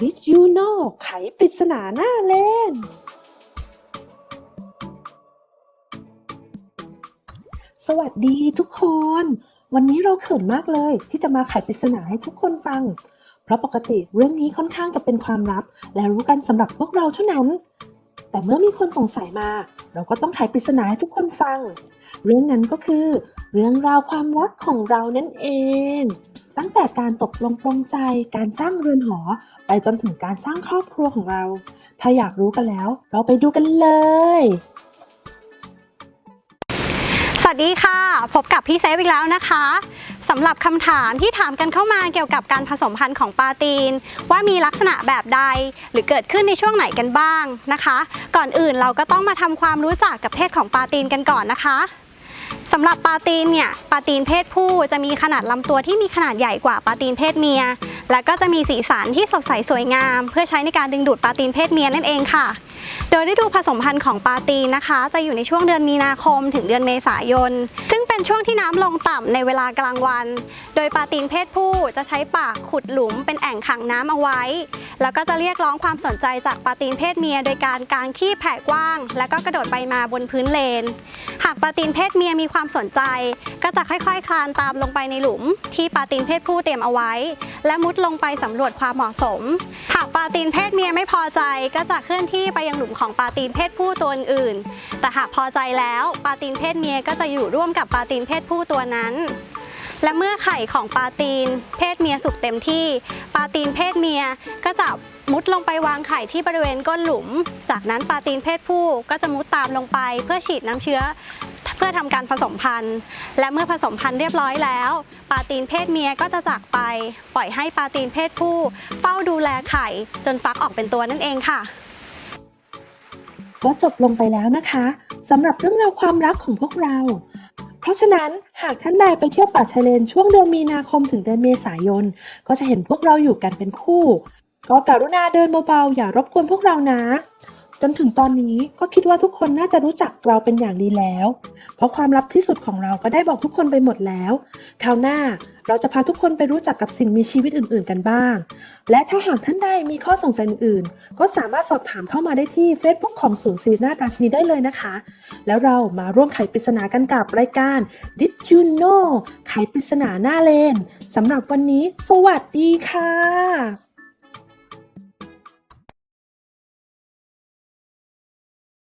Did you know ไขปริศนาหน้าเล่นสวัสดีทุกคน วันนี้เราเขินมากเลยที่จะมาไขปริศนาให้ทุกคนฟัง เพราะปกติเรื่องนี้ค่อนข้างจะเป็นความลับ และรู้กันสำหรับพวกเราเท่านั้น แต่เมื่อมีคนสงสัยมา เราก็ต้องไขปริศนาให้ทุกคนฟัง เรื่องนั้นก็คือ เรื่องราวความรักของเรานั่นเอง ตั้งแต่การตกลงปลงใจการสร้างเรือนหอ ไปจนถึงการสร้างครอบครัวของเรา ถ้าอยากรู้กันแล้ว เราไปดูกันเลย สวัสดีค่ะ พบกับพี่เซฟอีกแล้วนะคะสำหรับคำถามที่ถามกันเข้ามาเกี่ยวกับการผสมพันธุ์ของปลาตีน ว่ามีลักษณะแบบใดหรือเกิดขึ้นในช่วงไหนกันบ้างนะคะ ก่อนอื่นเราก็ต้องมาทำความรู้จักกับเพศของปลาตีนกันก่อนนะคะ สำหรับปลาตีนเนี่ยปลาตีนเพศผู้จะมีขนาดลำตัวที่มีขนาดใหญ่กว่าปลาตีนเพศเมีย และก็จะมีสีสันที่สดใสสวยงาม เพื่อใช้ในการดึงดูดปลาตีนเพศเมียนั่นเองค่ะ โดยฤดูผสมพันธุ์ของปลาตีนนะคะ จะอยู่ในช่วงเดือนมีนาคมถึงเดือนเมษายนซ เป็นช่วงที่น้ำลงต่ำในเวลากลางวัน โดยปลาตีนเพศผู้จะใช้ปากขุดหลุมเป็นแอ่งขังน้ำเอาไว้ แล้วก็จะเรียกร้องความสนใจจากปลาตีนเพศเมีย โดยการกางขี้แผ่กว้าง แล้วก็กระโดดไปมาบนพื้นเลน หากปลาตีนเพศเมียมีความสนใจ ก็จะค่อยๆ คลานตามลงไปในหลุม ที่ปลาตีนเพศผู้เตรียมเอาไว้ และมุดลงไปสำรวจความเหมาะสม หากปลาตีนเพศเมียไม่พอใจก็จะเคลื่อนที่ไปยังหลุมของปลาตีนเพศผู้ตัวอื่น แต่หากพอใจแล้วปลาตีนเพศเมียก็จะอยู่ร่วมกับปลาตีนเพศผู้ตัวนั้น และเมื่อไข่ของปลาตีน เพศเมียสุกเต็มที่ปลาตีนเพศเมียก็จะมุดลงไปวางไข่ที่บริเวณก้นหลุม จากนั้นปลาตีนเพศผู้ก็จะมุดตามลงไป เพื่อฉีดน้ำเชื้อ เพื่อทำการผสมพันธุ์ และเมื่อผสมพันธุ์เรียบร้อยแล้วปลาตีนเพศเมียก็จะจากไป ปล่อยให้ปลาตีนเพศผู้เฝ้าดูแลไข่จนฟักออกเป็นตัวนั่นเองค่ะก็จบลงไปแล้วนะคะสำหรับเรื่องราวความรักของพวกเรา เพราะฉะนั้นหากท่านใดไปเที่ยวป่าชายเลนช่วงเดือนมีนาคมถึงเดือนเมษายน ก็จะเห็นพวกเราอยู่กันเป็นคู่ ก็กรุณาเดินเบาๆอย่ารบกวนพวกเรานะ จนถึงตอนนี้ก็คิดว่าทุกคนน่าจะรู้จักเราเป็นอย่างดีแล้ว เพราะความลับที่สุดของเราก็ได้บอกทุกคนไปหมดแล้ว คราวหน้าเราจะพาทุกคนไปรู้จักกับสิ่งมีชีวิตอื่น ๆ กันบ้าง และถ้าหากท่านใดมีข้อสงสัยอื่นๆก็สามารถสอบถามเข้ามาได้ที่ Facebook ของศูนย์ศิรินาถราชินีได้เลยนะคะ แล้วเรามาร่วมไขปริศนากันกับรายการ Did you know ไขปริศนาหน้าเลนสำหรับวันนี้ สวัสดีค่ะ